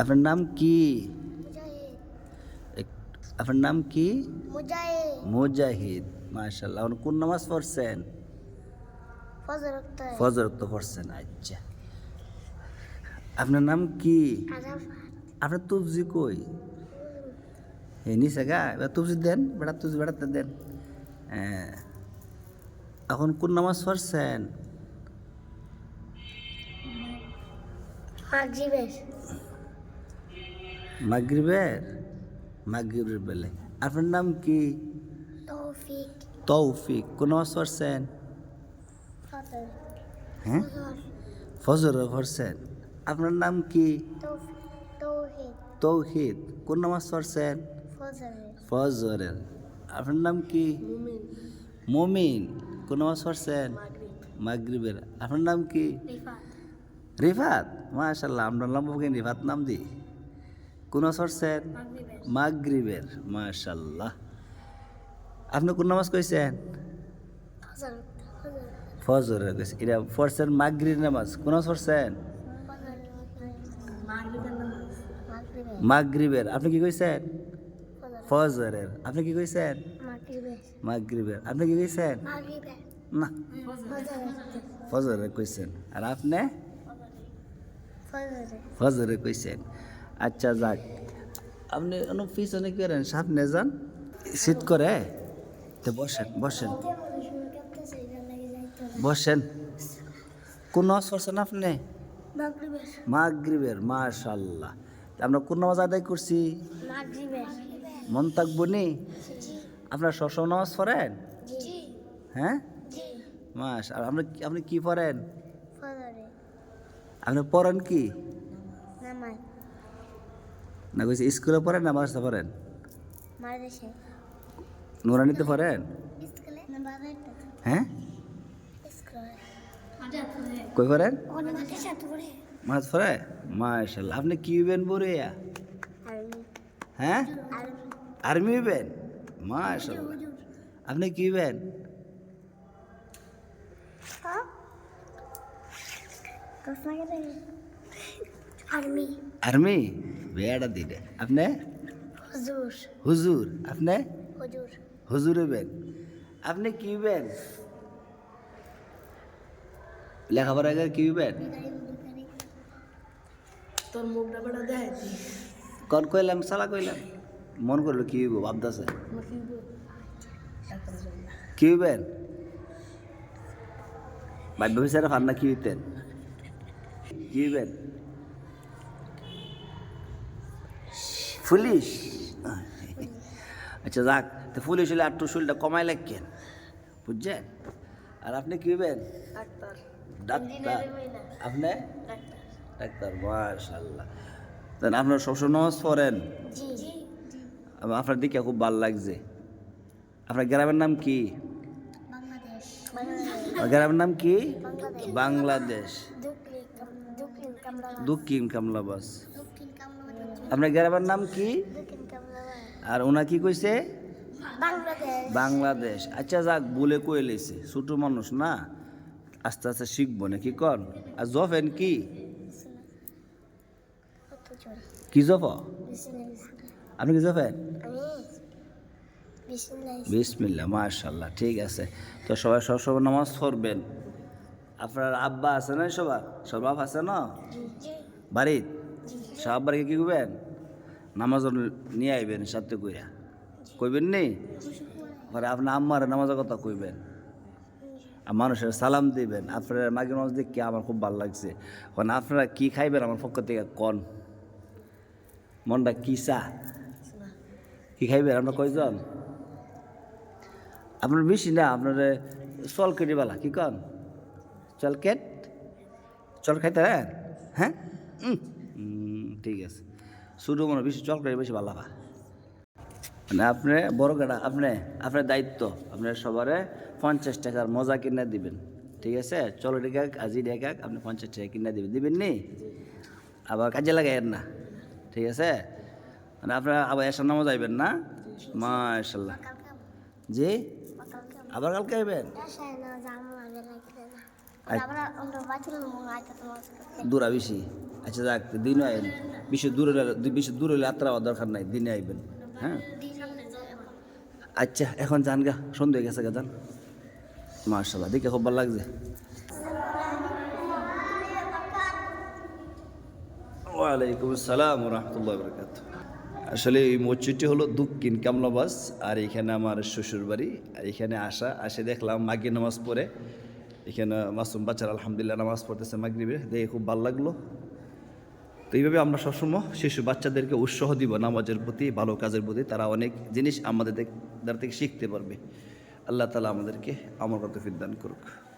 আপনার নাম কি? আপনার নাম কি? মুজাহিদ। মাশাল্লাহ আপনি কোন নামাজ পড়ছেন? ফজর আক্তার পড়ছেন আচ্ছা। আপনার নাম কি? আপনার তুবজি কই? এই নিচে গা এবার তুবজি দেন বেড়া তুবজি বেড়াতে দেন। হ্যাঁ। এখন কোন নামাজ পড়ছেন? মাগরিবের। মাগরিবের? মাগরিবের বেলে আপনার নাম কি? তৌফিক। তৌফিক। কোন নামাজ পড়ছেন? হ্যাঁ? ফজর। পড়ছেন। আপনার নাম কি? তৌফিক। তৌহিদ। কোন নামাজ পড়ছেন? ফজরের আপনার নাম কি? মমিন। কোন নামাজ পড়ছেন? মাগরিবের। আপনার নাম কি? রিফাত। রিফাত? মাশাল্লাহ আমরা লম্বকে রিফাত নাম দিই। কোন পড়ছেন মাগরিবের। মাশাল্লাহ আপনি কোন নামাজ কইছেন? ফজর ফজর। কইছেন এটা পড়ছেন মাগরির নামাজ। কোন পড়ছেন মাগরিবের আপনি কি কইছেন? ফজর ফজরের। আপনি কি কইছেন? মাগরিবের। আপনি কি কইছেন? না। ফজরের। কইছেন। আর আপনি? ফজরে কইছেন। আচ্ছা যাক। আপনি অন্য পিছনে কি করেন সামনে যান। শীত করে তো বসেন বসেন। বসেন। কোন নামাজ পড়ছেন আপনি? মাগরিবের। মাশাল্লাহ আমরা কোন নামাজ আদায় করছি? মন থাকব নি? আপনার সবসময় নামাজ পড়েন? হ্যাঁ? মাস আর আপনি আপনি কি পড়েন? আপনি পড়েন কি? না কইছি স্কুলে পড়েন না মাদ্রাসা পড়েন? নুরানিতে পড়েন? হ্যাঁ? কই পড়েন? মাছ পড়ে। মাশাল্লাহ আপনি কি হইবেন বড়িয়া? হ্যাঁ? আর্মি। হইবেন মাশাল্লাহ আপনি কি হইবেন হ্যাঁ? আর্মি। আর্মি? বেয়াটা দিলে। আপনি? হুজুর। হুজুর। আপনি? হুজুর। হুজুর হইবেন আপনি কি হইবেন লেখাপড়া আগে কি হইবেন তোর মুখটা বড় দেয় কন কইলাম সালা কইলাম। মন করল কি হইব ভাবদাসে কি হইবেন? ভাই ভবিষ্যতে ফান্না কি হইতেন? কি হইবেন? পুলিশ আচ্ছা যাক তো পুলিশ হলে একটু শুলটা কমাই লাগছেন বুঝছেন? আর আপনি কি হইবেন? ডাক্তার। ডাক্তার? আপনি? ডাক্তার। ডাক্তার মাশাল্লাহ তাহলে আপনার সবসময় নামাজ পড়েন? আপনার দিকে খুব ভালো লাগছে। আপনার গ্রামের নাম কি? গ্রামের নাম কি? বাংলাদেশ। দক্ষিণ কামলাবাস আপনার গ্রামের নাম কি? আর ওনা কি কইছে? বাংলাদেশ। আচ্ছা যাক বলে কয়ে লেছে। ছোট মানুষ না? আস্তে আস্তে শিখব না কি কন আর জফেন কি? কি জফ? আপনি কি জফেন? বিসমিল্লা মাশাল্লাহ ঠিক আছে। তো সবাই সব সবসময় নামাজ পড়বেন। আপনার আব্বা আছে না সবার? সব আছে না? জি বাড়িকে কি করবেন নামাজ নিয়ে আইবেন সাথে কইরা। কইবেন নি? পরে আপনার আম্মার নামাজের কথা কইবেন। আর মানুষের সালাম দিবেন। আপনার মাগে নামাজ দেখে আমার খুব ভালো লাগছে। কারণ আপনারা কী খাইবেন আমার পক্ষ থেকে কন। মনটা কি চা? কি খাইবেন আপনার কয়জন? আপনার বেশি না, আপনার চল কেটেবেলা, কি কন? চল কেট? চল খাইতে হ্যাঁ? হ্যাঁ ঠিক আছে। শুধু মনে বেশি চল করে বেশি ভালো মানে আপনি বড় গাড়া আপনি আপনার দায়িত্ব আপনার সবারে পঞ্চাশ টাকার মজা কিনে দিবেন। ঠিক আছে? চলো টাকা আজি টাকা আপনি পঞ্চাশ টাকা কিনে দিবেন। দিবেন নি? আবার কাজে লাগাইয়েন না। ঠিক আছে? মানে আপনার আবার এসার নামও যাইবেন না? মাশাল্লাহ জি? আবার কালকে আইবেন? দূরা বেশি আচ্ছা যাক দিনও আইন। বেশি দূরে বেশি দূরে যাত্রা হওয়ার দরকার নাই, দিনে আইবেন। হ্যাঁ? আচ্ছা এখন যান গা, সন্ধ্যে হয়ে গেছে গা, যান। মার্শাল্লাহ দেখে খুব ভালো লাগছে। ওয়ালাইকুম আসসালাম রহমতুল্লাহ বরকাত আসলে এই মসজিদটি হলো দক্ষিণ কামলাবাস, আর এখানে আমার শ্বশুর বাড়ি আর এখানে আসা, আসে দেখলাম মাগরি নামাজ পড়ে। এখানে মাসুম বাচ্চারা আলহামদুলিল্লাহ নামাজ পড়তেছে মাগরিবে, দেখে খুব ভালো লাগল। তো এইভাবে আমরা সবসময় শিশু বাচ্চাদেরকে উৎসাহ দিব নামাজের প্রতি, ভালো কাজের প্রতি। তারা অনেক জিনিস আমাদের দ্বারা থেকে শিখতে পারবে। আল্লাহ তালা আমাদেরকে আমার কত ফিদান করুক।